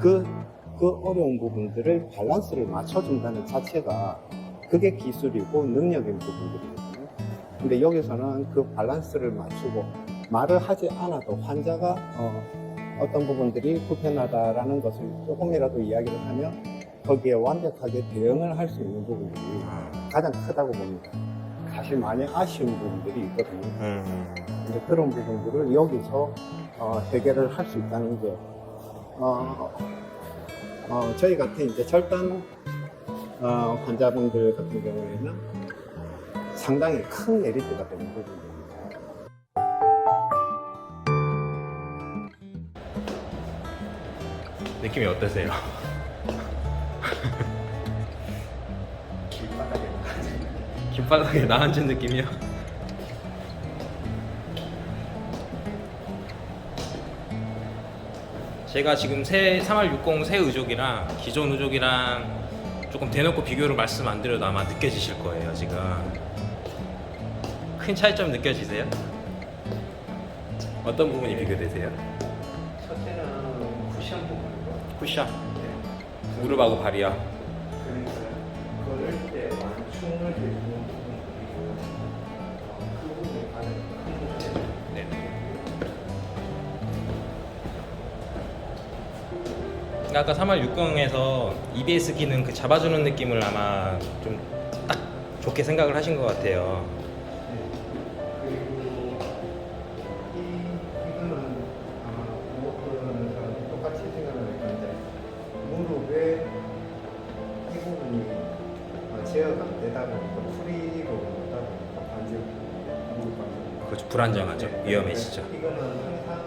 그, 그 어려운 부분들을 밸런스를 맞춰준다는 자체가 그게 기술이고 능력인 부분들이거든요. 근데 여기서는 그 밸런스를 맞추고 말을 하지 않아도 환자가 어, 어떤 부분들이 불편하다라는 것을 조금이라도 이야기를 하면 거기에 완벽하게 대응을 할 수 있는 부분들이 가장 크다고 봅니다. 사실 많이 아쉬운 부분들이 있거든요. 음. 이제 그런 부분들을 여기서 어, 해결을 할 수 있다는 게 어, 어, 저희 같은 이제 절단 어, 환자분들 같은 경우에는 상당히 큰 메리트가 되는 부분입니다. 느낌이 어떠세요? 길바닥에 나앉은 느낌이요? 제가 지금 새3860 새 의족이랑 기존 의족이랑 조금 대놓고 비교를 말씀 안 드려도 아마 느껴지실 거예요 지금. 큰 차이점 느껴지세요? 어떤 부분이 비교되세요? 첫째는 쿠션 부분이고 쿠션. 무릎하고 발이요? 그러니까 걸을 때 완충을 부분들이고 그러니까 아까 3860에서 EBS 기능 그 잡아주는 느낌을 아마 좀 딱 좋게 생각을 하신 것 같아요. 그리고 이 이거는 아마 무릎은 사람들이 똑같이 생각을 할 건데 무릎에 이 부분이 어, 제어가 안 되다 보니까 프리로 오다 보니까 관절 무릎 관절 그렇죠. 불안정하죠. 네, 위험해지죠. 네. 이거는 항상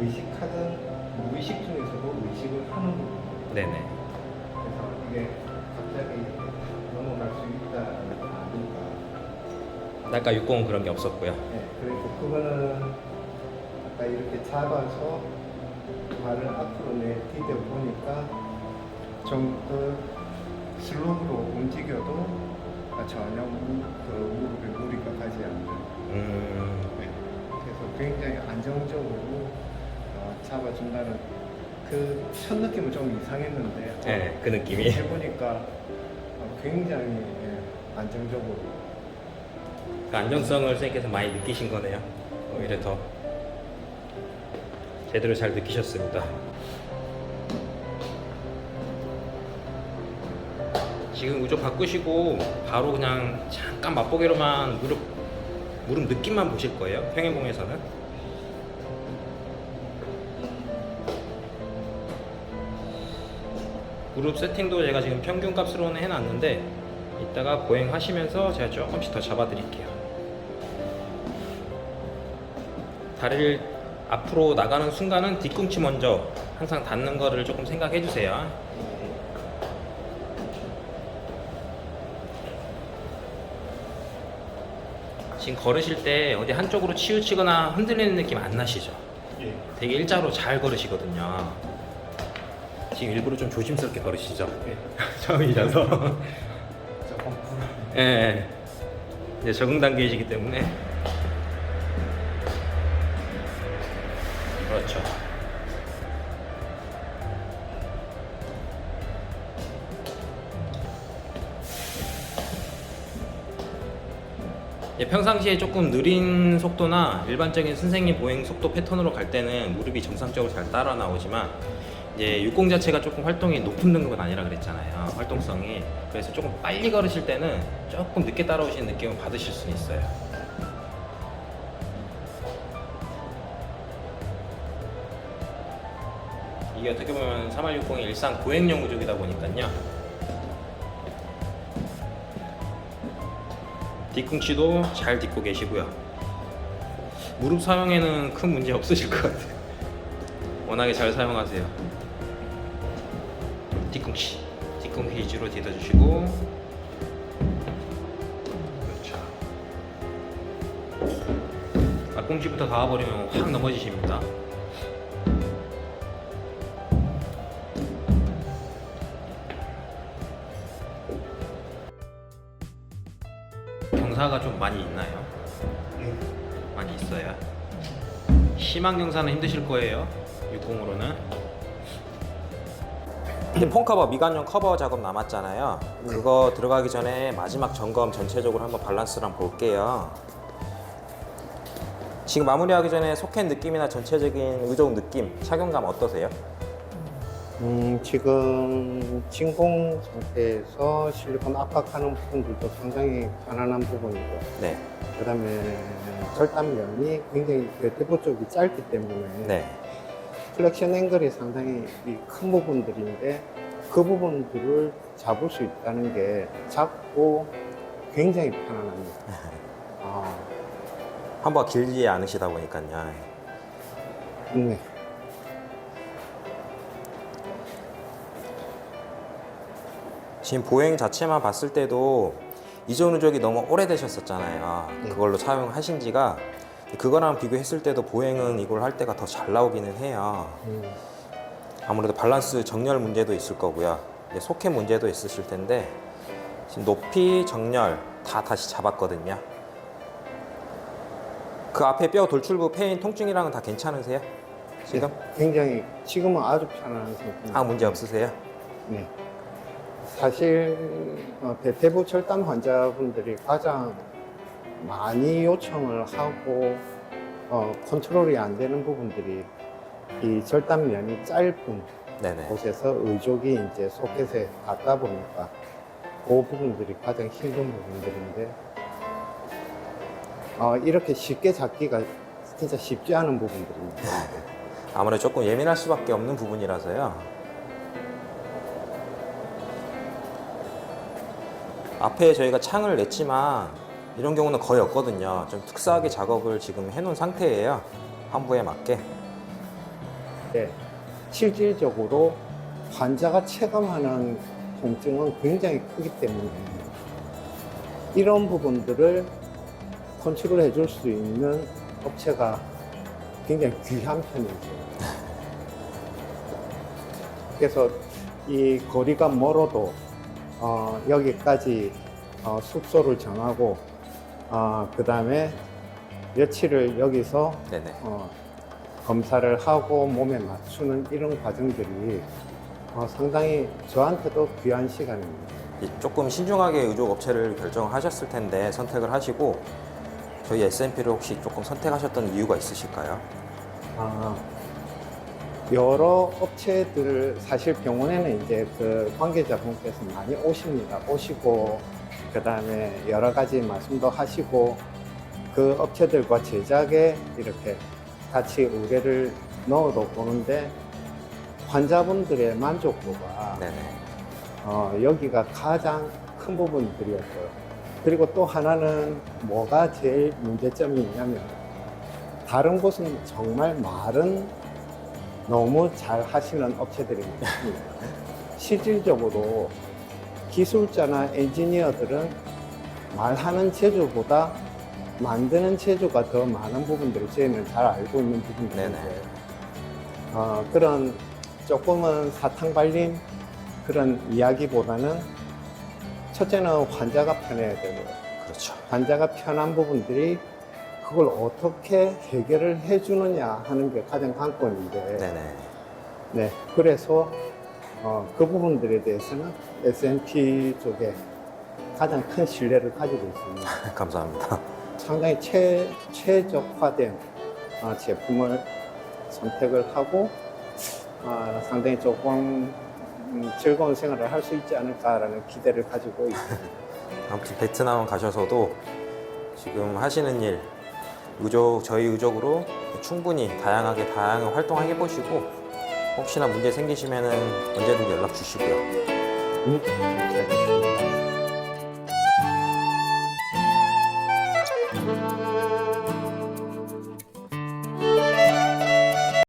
의식하든 무의식 중에서도 의식을 하는 부분. 네네. 그래서 이게 갑자기 넘어갈 수 있다는 게 아니까. 아까 60은 그런 게 없었고요. 네, 그리고 그거는 아까 이렇게 잡아서 발을 앞으로 내디뎌 보니까 좀그 슬로우로 움직여도 전혀 무, 그 무릎에 무리가 가지 않는. 음, 네. 그래서 굉장히 안정적으로 어, 잡아준다는 그 첫 느낌은 좀 이상했는데 네, 그 느낌이. 해보니까 어, 굉장히 예, 안정적으로 그 안정성을 선생님께서 많이 느끼신 거네요. 오히려 더 제대로 잘 느끼셨습니다. 지금 우조 바꾸시고 바로 그냥 잠깐 맛보기로만 무릎 무릎 느낌만 보실 거예요. 평행봉에서는. 무릎 세팅도 제가 지금 평균 값으로는 해놨는데 이따가 보행하시면서 제가 조금씩 더 잡아드릴게요. 다리를 앞으로 나가는 순간은 뒤꿈치 먼저 항상 닿는 거를 조금 생각해 주세요. 지금 걸으실 때 어디 한쪽으로 치우치거나 흔들리는 느낌 안 나시죠? 예. 되게 일자로 잘 걸으시거든요. 지금 일부러 좀 조심스럽게 걸으시죠? 예. 처음이라서. 예, 예. 이제 적응 단계이시기 때문에. 그렇죠. 예, 평상시에 조금 느린 속도나 일반적인 선생님 보행 속도 패턴으로 갈 때는 무릎이 정상적으로 잘 따라 나오지만 이제 60 자체가 조금 활동이 높은 등급은 아니라 그랬잖아요. 활동성이. 그래서 조금 빨리 걸으실 때는 조금 늦게 따라오시는 느낌을 받으실 수 있어요. 이게 어떻게 보면 3160이 일상 보행용 구조이다 보니까요. 뒤꿈치도 잘 딛고 계시고요. 무릎 사용에는 큰 문제 없으실 것 같아요. 워낙에 잘 사용하세요. 뒤꿈치, 뒤꿈치 위주로 딛어주시고, 그렇죠. 앞꿈치부터 닿아버리면 확 넘어지십니다. 경사가 좀 많이 있나요? 예. 많이 있어요. 심한 경사는 힘드실 거예요. 60으로는. 이제 폰 커버 미관용 커버 작업 남았잖아요. 네. 그거 들어가기 전에 마지막 점검 전체적으로 한번 밸런스를 한번 볼게요. 지금 마무리하기 전에 소켓 느낌이나 전체적인 의족 느낌, 착용감 어떠세요? 음, 지금 진공 상태에서 실리콘 압박하는 부분들도 상당히 편안한 부분이고, 네, 그 다음에 절단면이 굉장히 그 대포 쪽이 짧기 때문에 네, 플렉션 앵글이 상당히 이큰 부분들인데 그 부분들을 잡을 수 있다는 게 잡고 굉장히 편안합니다. 아, 한번 길지 않으시다 보니까요. 네. 지금 보행 자체만 봤을 때도 이전 누적이 너무 오래되셨었잖아요. 네. 그걸로 사용하신 지가 그거랑 비교했을 때도 보행은 이걸 할 때가 더 잘 나오기는 해요. 음, 아무래도 밸런스 정렬 문제도 있을 거고요. 이제 소켓 문제도 있으실 텐데 지금 높이, 정렬 다 다시 잡았거든요. 그 앞에 뼈 돌출부 페인 통증이랑은 다 괜찮으세요? 지금? 굉장히 지금은 아주 편안한 상태입니다. 아 문제 없으세요? 네. 사실 어, 대퇴부 절단 환자분들이 가장 많이 요청을 하고 어, 컨트롤이 안 되는 부분들이 이 절단면이 짧은 네네. 곳에서 의족이 이제 소켓에 닿다 보니까 그 부분들이 가장 힘든 부분들인데 어, 이렇게 쉽게 잡기가 진짜 쉽지 않은 부분들입니다. 아무래도 조금 예민할 수밖에 없는 부분이라서요. 앞에 저희가 창을 냈지만 이런 경우는 거의 없거든요. 좀 특수하게 작업을 지금 해놓은 상태예요. 환부에 맞게. 네, 실질적으로 환자가 체감하는 통증은 굉장히 크기 때문에 이런 부분들을 컨트롤 해줄 수 있는 업체가 굉장히 귀한 편이죠. 그래서 이 거리가 멀어도 어, 여기까지 어, 숙소를 정하고 그 다음에 며칠을 여기서 네네. 어, 검사를 하고 몸에 맞추는 이런 과정들이 어, 상당히 저한테도 귀한 시간입니다. 이 조금 신중하게 의족 업체를 결정을 하셨을 텐데 선택을 하시고 저희 S&P를 혹시 조금 선택하셨던 이유가 있으실까요? 아, 여러 업체들 사실 병원에는 이제 그 관계자분께서 많이 오십니다. 오시고 그 다음에 여러 가지 말씀도 하시고 그 업체들과 제작에 이렇게 같이 의뢰를 넣어도 보는데 환자분들의 만족도가. 어, 여기가 가장 큰 부분들이었고요. 그리고 또 하나는 뭐가 제일 문제점이 있냐면 다른 곳은 정말 말은 너무 잘 하시는 업체들이 많습니다. 실질적으로 기술자나 엔지니어들은 말하는 재주보다 만드는 재주가 더 많은 부분들을 저희는 잘 알고 있는 부분들인데. 어, 그런 조금은 사탕 발린 그런 이야기보다는 첫째는 환자가 편해야 되고요. 그렇죠. 환자가 편한 부분들이 그걸 어떻게 해결을 해주느냐 하는 게 가장 관건인데, 네네. 네, 그래서 어, 그 부분들에 대해서는 S&P 쪽에 가장 큰 신뢰를 가지고 있습니다. 감사합니다. 상당히 최, 최적화된 어, 제품을 선택을 하고 어, 상당히 조금 음, 즐거운 생활을 할 수 있지 않을까라는 기대를 가지고 있습니다. 아무튼 베트남 가셔서도 지금 하시는 일 의족 저희 의족으로 충분히 다양하게 다양한 활동해 보시고 혹시나 문제 생기시면은 언제든지 연락 주시고요. 음.